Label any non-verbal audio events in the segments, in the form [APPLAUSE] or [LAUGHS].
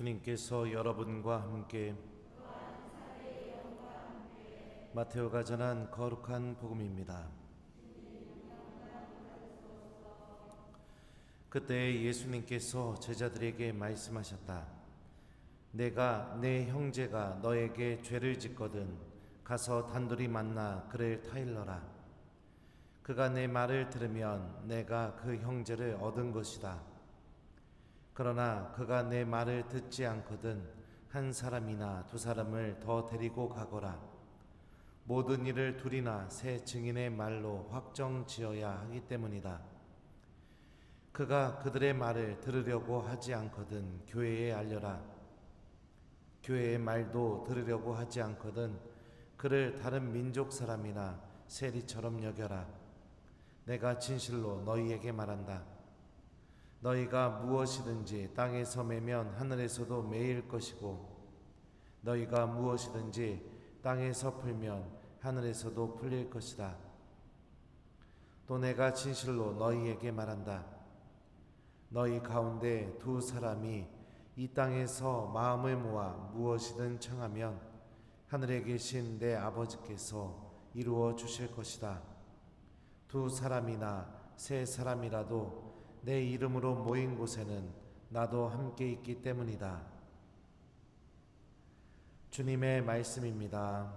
주님께서 여러분과 함께 마테오가 전한 거룩한 복음입니다. 그때 예수님께서 제자들에게 말씀하셨다. 내가 내 형제가 너에게 죄를 짓거든 가서 단둘이 만나 그를 타일러라. 그가 내 말을 들으면 내가 그 형제를 얻은 것이다. 그러나 그가 내 말을 듣지 않거든 한 사람이나 두 사람을 더 데리고 가거라. 모든 일을 둘이나 세 증인의 말로 확정 지어야 하기 때문이다. 그가 그들의 말을 들으려고 하지 않거든 교회에 알려라. 교회의 말도 들으려고 하지 않거든 그를 다른 민족 사람이나 세리처럼 여겨라. 내가 진실로 너희에게 말한다. 너희가 무엇이든지 땅에서 매면 하늘에서도 매일 것이고 너희가 무엇이든지 땅에서 풀면 하늘에서도 풀릴 것이다. 또 내가 진실로 너희에게 말한다. 너희 가운데 두 사람이 이 땅에서 마음을 모아 무엇이든 청하면 하늘에 계신 내 아버지께서 이루어 주실 것이다. 두 사람이나 세 사람이라도 내 이름으로 모인 곳에는 나도 함께 있기 때문이다. 주님의 말씀입니다.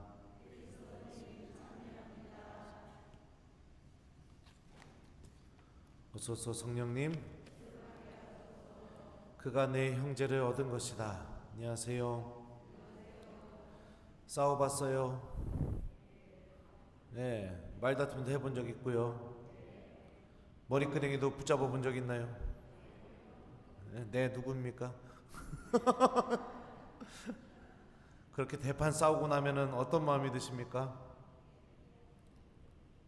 어서서 성령님, 그가 내 형제를 얻은 것이다. 안녕하세요. 싸워봤어요. 네, 말다툼도 해본 적 있고요. 머리끄댕이도 붙잡아 본 적 있나요? 네, 네 누굽니까? [LAUGHS] 그렇게 대판 싸우고 나면은 어떤 마음이 드십니까?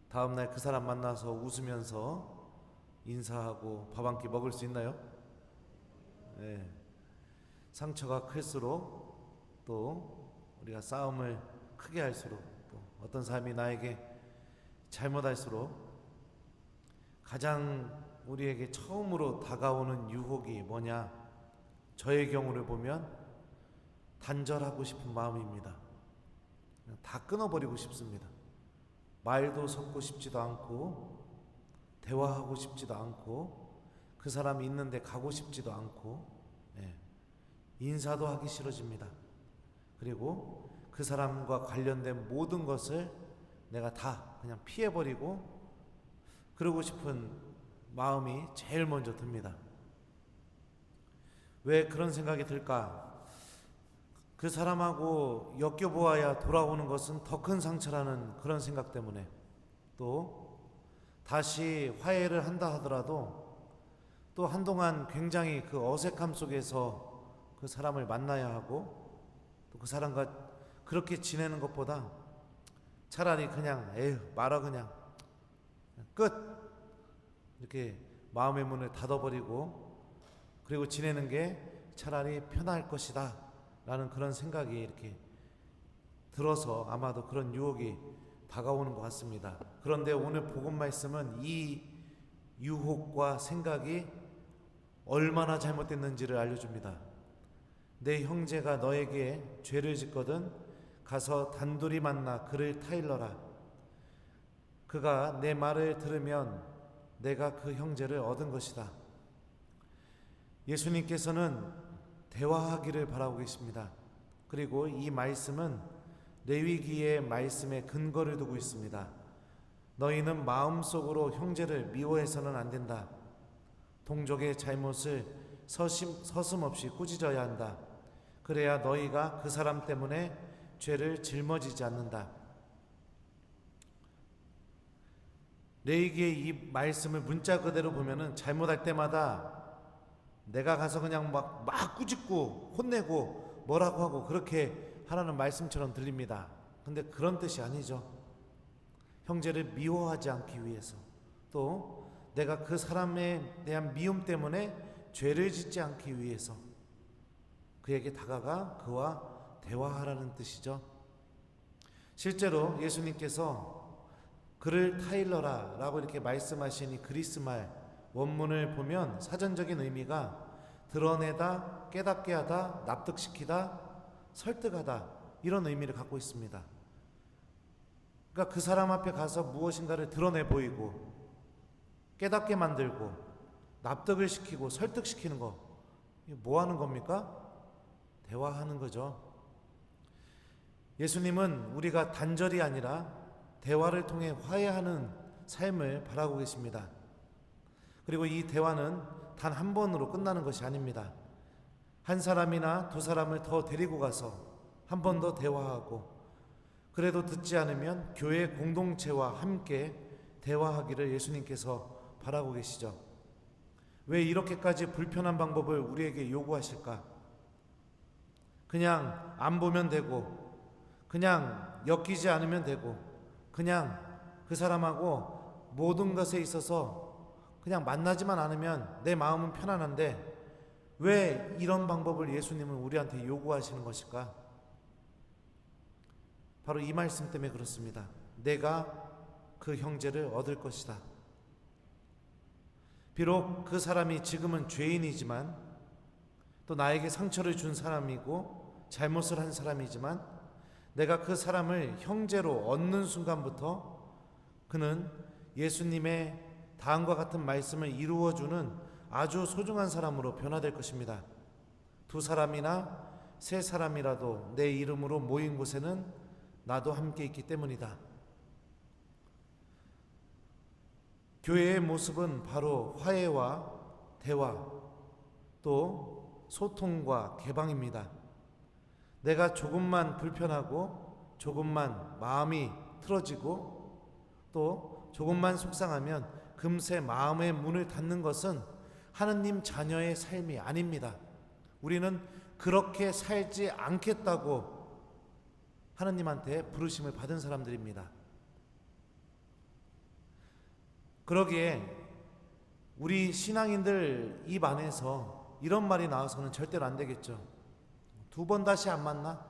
다음 날 그 사람 만나서 웃으면서 인사하고 밥 한 끼 먹을 수 있나요? 네. 상처가 클수록 또 우리가 싸움을 크게 할수록 또 어떤 사람이 나에게 잘못할수록 가장 우리에게 처음으로 다가오는 유혹이 뭐냐? 저의 경우를 보면 단절하고 싶은 마음입니다. 다 끊어버리고 싶습니다. 말도 섞고 싶지도 않고, 대화하고 싶지도 않고, 그 사람이 있는데 가고 싶지도 않고, 예. 인사도 하기 싫어집니다. 그리고 그 사람과 관련된 모든 것을 내가 다 그냥 피해버리고, 그러고 싶은 마음이 제일 먼저 듭니다. 왜 그런 생각이 들까? 그 사람하고 엮여보아야 돌아오는 것은 더 큰 상처라는 그런 생각 때문에 또 다시 화해를 한다 하더라도 또 한동안 굉장히 그 어색함 속에서 그 사람을 만나야 하고 또 그 사람과 그렇게 지내는 것보다 차라리 그냥 에휴 말아 그냥 끝 이렇게 마음의 문을 닫아버리고 그리고 지내는 게 차라리 편할 것이다 라는 그런 생각이 이렇게 들어서 아마도 그런 유혹이 다가오는 것 같습니다. 그런데 오늘 복음 말씀은 이 유혹과 생각이 얼마나 잘못됐는지를 알려줍니다. 내 형제가 너에게 죄를 짓거든 가서 단둘이 만나 그를 타일러라. 그가 내 말을 들으면 내가 그 형제를 얻은 것이다. 예수님께서는 대화하기를 바라고 계십니다. 그리고 이 말씀은 레위기의 말씀에 근거를 두고 있습니다. 너희는 마음속으로 형제를 미워해서는 안 된다. 동족의 잘못을 서심, 서슴없이 꾸짖어야 한다. 그래야 너희가 그 사람 때문에 죄를 짊어지지 않는다. 레이기의 이 말씀을 문자 그대로 보면은 잘못할 때마다 내가 가서 그냥 막, 막 꾸짖고 혼내고 뭐라고 하고 그렇게 하라는 말씀처럼 들립니다. 근데 그런 뜻이 아니죠. 형제를 미워하지 않기 위해서 또 내가 그 사람에 대한 미움 때문에 죄를 짓지 않기 위해서 그에게 다가가 그와 대화하라는 뜻이죠. 실제로 예수님께서 그를 타일러라 라고 이렇게 말씀하시니 그리스 말 원문을 보면 사전적인 의미가 드러내다, 깨닫게 하다, 납득시키다, 설득하다 이런 의미를 갖고 있습니다. 그러니까 그 사람 앞에 가서 무엇인가를 드러내 보이고 깨닫게 만들고 납득을 시키고 설득시키는 거 뭐 하는 겁니까? 대화하는 거죠. 예수님은 우리가 단절이 아니라 대화를 통해 화해하는 삶을 바라고 계십니다. 그리고 이 대화는 단 한 번으로 끝나는 것이 아닙니다. 한 사람이나 두 사람을 더 데리고 가서 한 번 더 대화하고 그래도 듣지 않으면 교회 공동체와 함께 대화하기를 예수님께서 바라고 계시죠. 왜 이렇게까지 불편한 방법을 우리에게 요구하실까? 그냥 안 보면 되고, 그냥 엮이지 않으면 되고, 그냥 그 사람하고 모든 것에 있어서 그냥 만나지만 않으면 내 마음은 편안한데 왜 이런 방법을 예수님은 우리한테 요구하시는 것일까? 바로 이 말씀 때문에 그렇습니다. 내가 그 형제를 얻을 것이다. 비록 그 사람이 지금은 죄인이지만 또 나에게 상처를 준 사람이고 잘못을 한 사람이지만 내가 그 사람을 형제로 얻는 순간부터 그는 예수님의 다음과 같은 말씀을 이루어주는 아주 소중한 사람으로 변화될 것입니다. 두 사람이나 세 사람이라도 내 이름으로 모인 곳에는 나도 함께 있기 때문이다. 교회의 모습은 바로 화해와 대화 또 소통과 개방입니다. 내가 조금만 불편하고 조금만 마음이 틀어지고 또 조금만 속상하면 금세 마음의 문을 닫는 것은 하느님 자녀의 삶이 아닙니다. 우리는 그렇게 살지 않겠다고 하느님한테 부르심을 받은 사람들입니다. 그러기에 우리 신앙인들 입 안에서 이런 말이 나와서는 절대로 안 되겠죠. 두 번 다시 안 만나?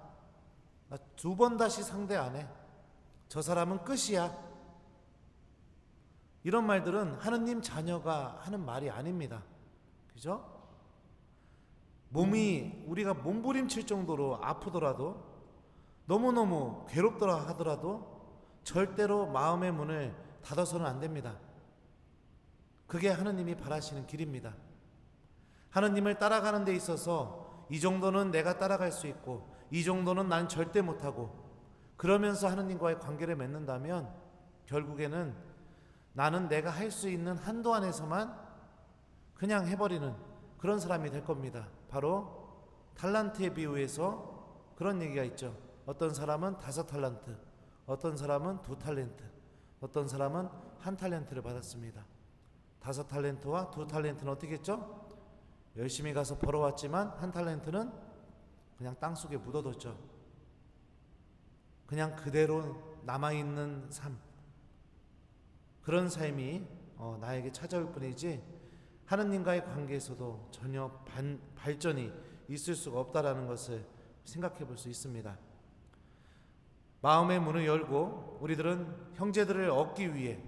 나 두 번 다시 상대 안 해. 저 사람은 끝이야. 이런 말들은 하느님 자녀가 하는 말이 아닙니다. 그죠? 몸이 우리가 몸부림칠 정도로 아프더라도 너무너무 괴롭더라 하더라도 절대로 마음의 문을 닫아서는 안 됩니다. 그게 하느님이 바라시는 길입니다. 하느님을 따라가는 데 있어서 이 정도는 내가 따라갈 수 있고 이 정도는 난 절대 못하고 그러면서 하느님과의 관계를 맺는다면 결국에는 나는 내가 할 수 있는 한도 안에서만 그냥 해버리는 그런 사람이 될 겁니다. 바로 탈란트의 비유에서 그런 얘기가 있죠. 어떤 사람은 다섯 탈란트, 어떤 사람은 두 탈렌트, 어떤 사람은 한 탈렌트를 받았습니다. 다섯 탈렌트와 두 탈렌트는 어떻게 했죠? 열심히 가서 벌어왔지만 한 탈렌트는 그냥 땅 속에 묻어뒀죠. 그냥 그대로 남아있는 삶. 그런 삶이 어, 나에게 찾아올 뿐이지 하느님과의 관계에서도 전혀 반, 발전이 있을 수가 없다라는 것을 생각해 볼 수 있습니다. 마음의 문을 열고 우리들은 형제들을 얻기 위해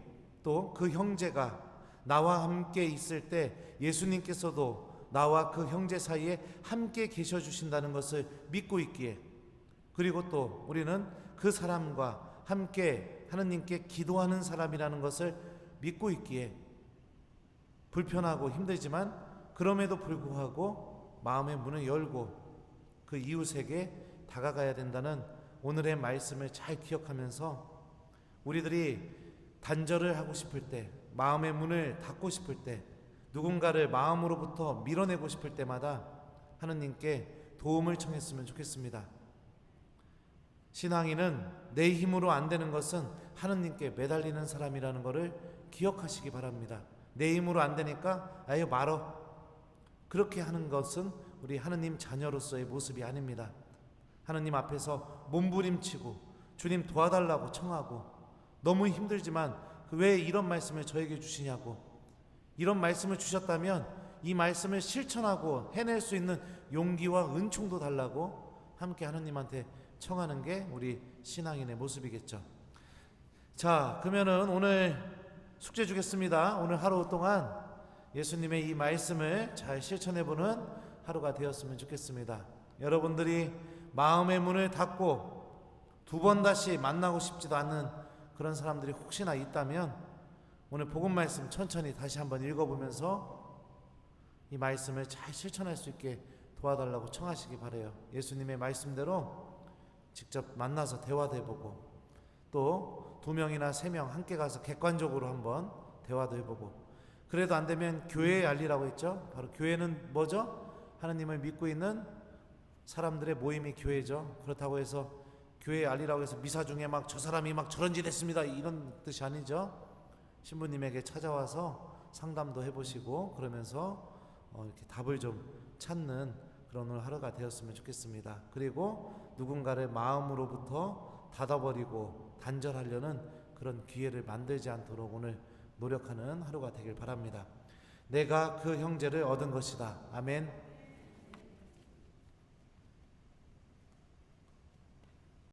또 그 형제가 나와 함께 있을 때 예수님께서도 나와 그 형제 사이에 함께 계셔 주신다는 것을 믿고 있기에. 그리고 또 우리는 그 사람과 함께 하느님께 기도하는 사람이라는 것을 믿고 있기에 불편하고 힘들지만 그럼에도 불구하고 마음의 문을 열고 그 이웃에게 다가가야 된다는 오늘의 말씀을 잘 기억하면서 우리들이 단절을 하고 싶을 때 마음의 문을 닫고 싶을 때 누군가를 마음으로부터 밀어내고 싶을 때마다 하느님께 도움을 청했으면 좋겠습니다. 신앙인은 내 힘으로 안 되는 것은 하느님께 매달리는 사람이라는 것을 기억하시기 바랍니다. 내 힘으로 안 되니까 아유 말어. 그렇게 하는 것은 우리 하느님 자녀로서의 모습이 아닙니다. 하느님 앞에서 몸부림치고 주님 도와달라고 청하고 너무 힘들지만 그왜 이런 말씀을 저에게 주시냐고 이런 말씀을 주셨다면 이 말씀을 실천하고 해낼 수 있는 용기와 은총도 달라고 함께 하느님한테 청하는 게 우리 신앙인의 모습이겠죠. 자, 그러면은 오늘 숙제 주겠습니다. 오늘 하루 동안 예수님의 이 말씀을 잘 실천해 보는 하루가 되었으면 좋겠습니다. 여러분들이 마음의 문을 닫고 두 번 다시 만나고 싶지도 않는 그런 사람들이 혹시나 있다면 오늘 복음 말씀 천천히 다시 한번 읽어보면서 이 말씀을 잘 실천할 수 있게 도와달라고 청하시기 바래요. 예수님의 말씀대로 직접 만나서 대화도 해보고 또 두 명이나 세 명 함께 가서 객관적으로 한번 대화도 해보고 그래도 안 되면 교회에 알리라고 했죠. 바로 교회는 뭐죠? 하나님을 믿고 있는 사람들의 모임이 교회죠. 그렇다고 해서 교회에 알리라고 해서 미사 중에 막 저 사람이 막 저런 짓 했습니다. 이런 뜻이 아니죠. 신부님에게 찾아와서 상담도 해보시고 그러면서 어, 이렇게 답을 좀 찾는 그런 오늘 하루가 되었으면 좋겠습니다. 그리고 누군가를 마음으로부터 닫아버리고 단절하려는 그런 기회를 만들지 않도록 오늘 노력하는 하루가 되길 바랍니다. 내가 그 형제를 얻은 것이다. 아멘.